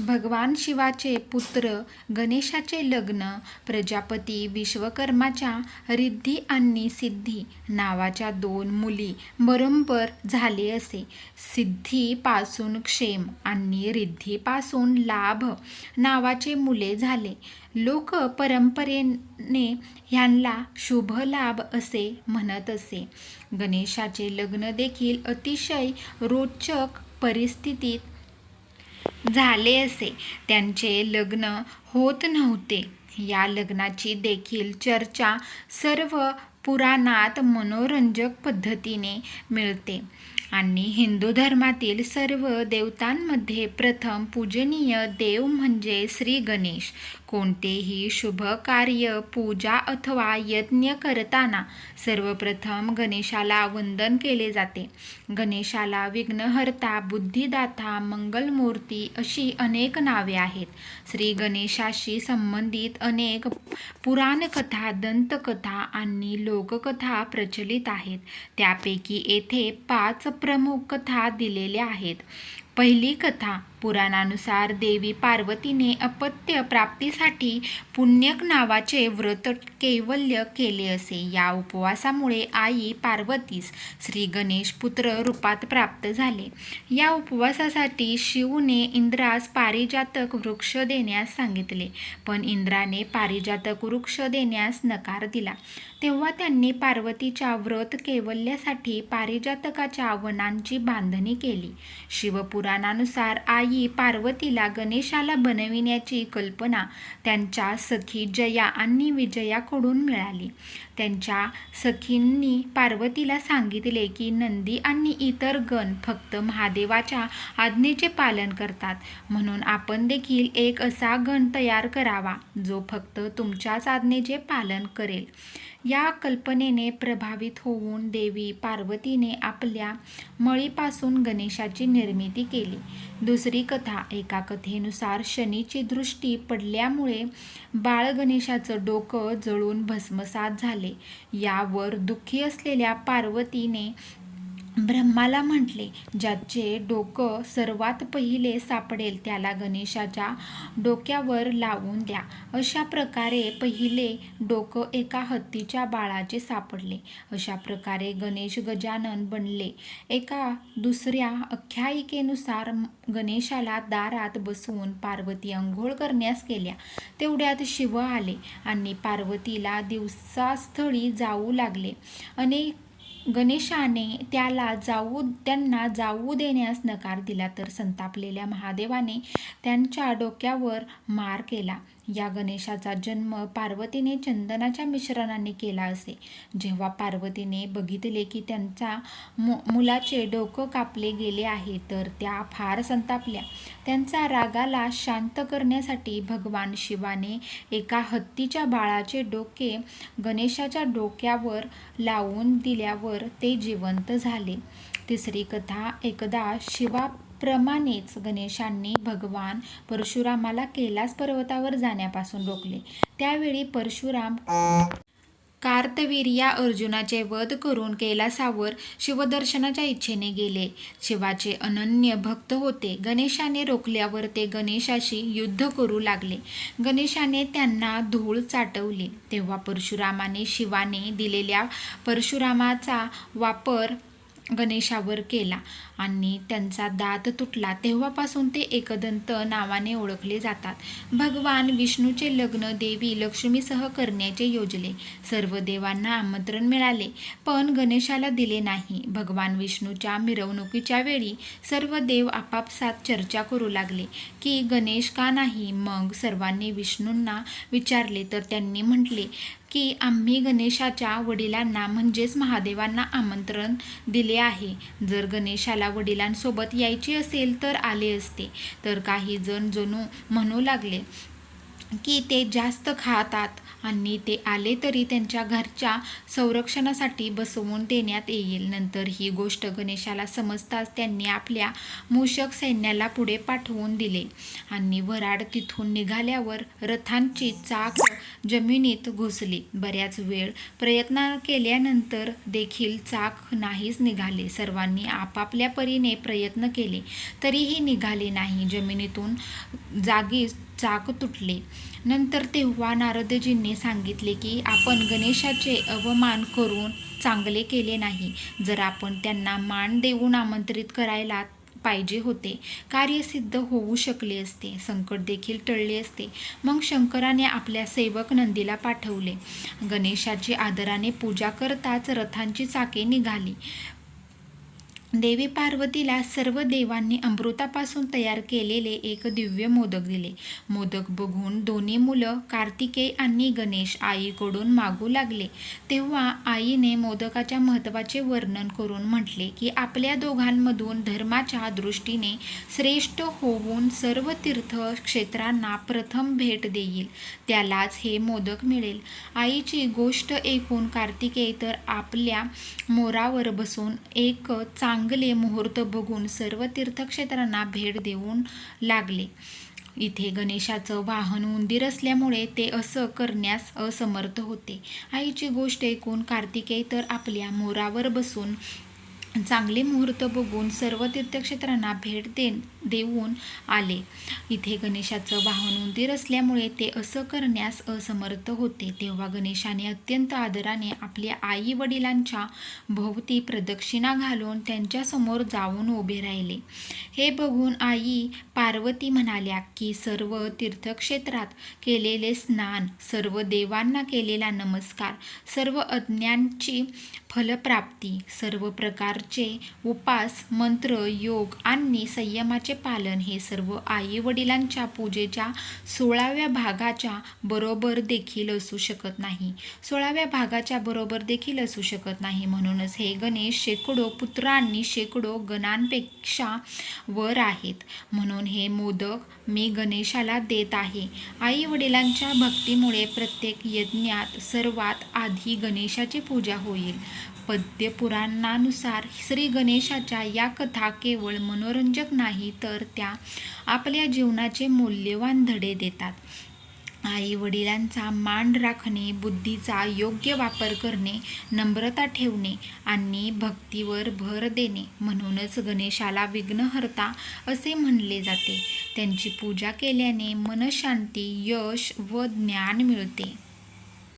भगवान शिवाचे पुत्र गणेशाचे लग्न प्रजापती विश्वकर्माच्या रिद्धी आणि सिद्धी नावाच्या दोन मुली बरोबर झाले असे. सिद्धीपासून क्षेम आणि रिद्धीपासून लाभ नावाचे मुले झाले. लोक परंपरेने ह्यांना शुभ लाभ असे म्हणत असे. गणेशाचे लग्न देखील अतिशय रोचक परिस्थितीत झाले असे. त्यांचे लग्न होत नव्हते. या लग्नाची देखील चर्चा सर्व पुराणात मनोरंजक पद्धतीने मिळते. आणि हिंदू धर्मातील सर्व देवतांमध्ये प्रथम पूजनीय देव म्हणजे श्री गणेश. कोणतेही शुभ कार्य पूजा अथवा यज्ञ करताना सर्वप्रथम गणेशाला वंदन केले जाते. गणेशाला विघ्नहर्ता बुद्धिदाता मंगलमूर्ती अशी अनेक नावे आहेत. श्री गणेशाशी संबंधित अनेक पुराणकथा दंतकथा आणि लोककथा प्रचलित आहेत. त्यापैकी येथे पाच प्रमुख कथा दिलेल्या आहेत. पहिली कथा पुराणानुसार देवी पार्वतीने अपत्य प्राप्तीसाठी पुण्यक नावाचे व्रत कैवल्य केले असे. या उपवासामुळे आई पार्वतीस श्री गणेश पुत्र रूपात प्राप्त झाले. या उपवासासाठी शिवने इंद्रास पारिजातक वृक्ष देण्यास सांगितले पण इंद्राने पारिजातक वृक्ष देण्यास नकार दिला. तेव्हा त्यांनी पार्वतीच्या व्रत कैवल्यासाठी पारिजातकाच्या वनांची बांधणी केली. पुराणानुसार आई पार्वतीला गणेशाला बनविण्याची कल्पना त्यांच्या सखी जया आणि विजयाकडून मिळाली. त्यांच्या सखींनी पार्वतीला सांगितले की नंदी आणि इतर गण फक्त महादेवाच्या आज्ञेचे पालन करतात. म्हणून आपण देखील एक असा गण तयार करावा जो फक्त तुमच्याच आज्ञेचे पालन करेल. या कल्पनेने प्रभावित होऊन देवी पार्वतीने आपल्या मळीपासून गणेशाची निर्मिती केली. दुसरी कथा एका कथेनुसार शनीची दृष्टी पडल्यामुळे बाळ गणेशाचं डोकं जळून भस्मसात झाले. यावर दुःखी असलेल्या पार्वतीने ब्रह्माला म्हटले ज्याचे डोकं सर्वात पहिले सापडेल त्याला गणेशाच्या डोक्यावर लावून द्या. अशा प्रकारे पहिले डोकं एका हत्तीच्या बाळाचे सापडले. अशा प्रकारे गणेश गजानन बनले. एका दुसऱ्या आख्यायिकेनुसार गणेशाला दारात बसवून पार्वती अंघोळ करण्यास गेल्या. तेवढ्यात शिव आले आणि पार्वतीला दिवसास्थळी जाऊ लागले. अनेक गणेशाने त्याला जाऊ त्यांना जाऊ देण्यास नकार दिला तर संतापलेल्या महादेवाने त्यांच्या डोक्यावर मार केला. या गणेशाचा जन्म पार्वतीने चंदनाच्या मिश्रणाने केला असे. जेव्हा पार्वतीने बघितले की त्यांचा मु मुलाचे डोकं कापले गेले आहे तर त्या फार संतापल्या. त्यांचा रागाला शांत करण्यासाठी भगवान शिवाने एका हत्तीच्या बाळाचे डोके गणेशाच्या डोक्यावर लावून दिल्यावर ते जिवंत झाले. तिसरी कथा एकदा शिवा प्रमाणेच गणेशांनी भगवान परशुरामाला कैलास पर्वतावर जाण्यापासून रोखले. त्यावेळी परशुराम कार्तवीर या अर्जुनाचे वध करून कैलासावर शिवदर्शनाच्या इच्छेने गेले. शिवाचे अनन्य भक्त होते. गणेशाने रोखल्यावर ते गणेशाशी युद्ध करू लागले. गणेशाने त्यांना धूळ चाटवली. तेव्हा परशुरामाने शिवाने दिलेल्या परशुरामाचा वापर गणेशावर केला आणि त्यांचा दात तुटला तेव्हापासून ते एकदंत नावाने ओळखले जातात. भगवान विष्णूचे लग्न देवी लक्ष्मीसह करण्याचे योजले. सर्व देवांना आमंत्रण मिळाले पण गणेशाला दिले नाही. भगवान विष्णूच्या मिरवणुकीच्या वेळी सर्व देव आपापसात चर्चा करू लागले की गणेश का नाही? मग सर्वांनी विष्णूंना विचारले तर त्यांनी म्हटले की आम्ही गणेशाच्या वडिलांना म्हणजेच महादेवांना आमंत्रण दिले आहे. जर गणेशाला वडिलांसोबत यायचे असेल तर आले असते. तर काही जण जणू म्हणू लागले की ते जास्त खातात आणि ते आले तरी त्यांच्या घरच्या संरक्षणासाठी बसवून देण्यात येईल. नंतर ही गोष्ट गणेशाला समजताच त्यांनी आपल्या मूषक सैन्याला पुढे पाठवून दिले आणि वराड तिथून निघाल्यावर रथांची चाक जमिनीत घुसली. बऱ्याच वेळ प्रयत्न केल्यानंतर देखील चाक नाहीच निघाले. सर्वांनी आपापल्या परीने प्रयत्न केले तरीही निघाले नाही. जमिनीतून जागीच चाक तुटले. नंतर तेव्हा नारदजींनी सांगितले की आपण गणेशाचे अवमान करून चांगले केले नाही. जर आपण त्यांना मान देऊन आमंत्रित करायला पाहिजे होते कार्य सिद्ध होऊ शकले असते संकट देखील टळले असते. मग शंकराने आपल्या सेवक नंदीला पाठवले. गणेशाची आदराने पूजा करताच रथांची चाके निघाली. देवी पार्वतीला सर्व देवांनी अमृतापासून तयार केलेले एक दिव्य मोदक दिले. मोदक बघून दोन्ही मुलं कार्तिकेय आणि गणेश आईकडून मागू लागले. तेव्हा आईने मोदकाच्या महत्त्वाचे वर्णन करून म्हटले की आपल्या दोघांमधून धर्माच्या दृष्टीने श्रेष्ठ होऊन सर्व तीर्थक्षेत्रांना प्रथम भेट देईल. त्यालाच हे मोदक मिळेल. आईची गोष्ट ऐकून कार्तिकेय तर आपल्या मोरावर बसून एक चांग चांगले मुहूर्त बघून सर्व तीर्थक्षेत्रांना भेट देऊन लागले. इथे गणेशाचं वाहन उंदीर असल्यामुळे ते असं करण्यास असमर्थ होते. आईची गोष्ट ऐकून कार्तिकेय तर आपल्या मोरावर बसून चांगले मुहूर्त बघून सर्व तीर्थक्षेत्रांना भेट दे देऊन आले. इथे गणेशाचं वाहन उंदीर असल्यामुळे ते असं करण्यास असमर्थ होते. तेव्हा गणेशाने अत्यंत आदराने आपल्या आई वडिलांच्या भोवती प्रदक्षिणा घालून त्यांच्यासमोर जाऊन उभे राहिले. हे बघून आई पार्वती म्हणाल्या की सर्व तीर्थक्षेत्रात केलेले स्नान सर्व देवांना केलेला नमस्कार सर्व अज्ञांची फलप्राप्ती सर्व प्रकार प्रकारचे उपास मंत्र योग आणि संयमाचे पालन हे सर्व आई वडिलांच्या पूजेच्या सोळाव्या भागाच्या बरोबर देखील असू शकत नाही. सोळाव्या भागाच्या बरोबर देखील असू शकत नाही. म्हणूनच हे गणेश शेकडो पुत्र आणि शेकडो गणांपेक्षा वर आहेत. म्हणून हे मोदक मी गणेशाला देत आहे. आई वडिलांच्या भक्तीमुळे प्रत्येक यज्ञात सर्वात आधी गणेशाची पूजा होईल. पद्यपुराणानुसार श्री गणेशाच्या या कथा केवळ मनोरंजक नाही तर त्या आपल्या जीवनाचे मौल्यवान धडे देतात. आई वडिलांचा मान राखणे बुद्धीचा योग्य वापर करणे नम्रता ठेवणे आणि भक्तीवर भर देणे म्हणूनच गणेशाला विघ्नहर्ता असे म्हणले जाते. त्यांची पूजा केल्याने मनशांती यश व ज्ञान मिळते.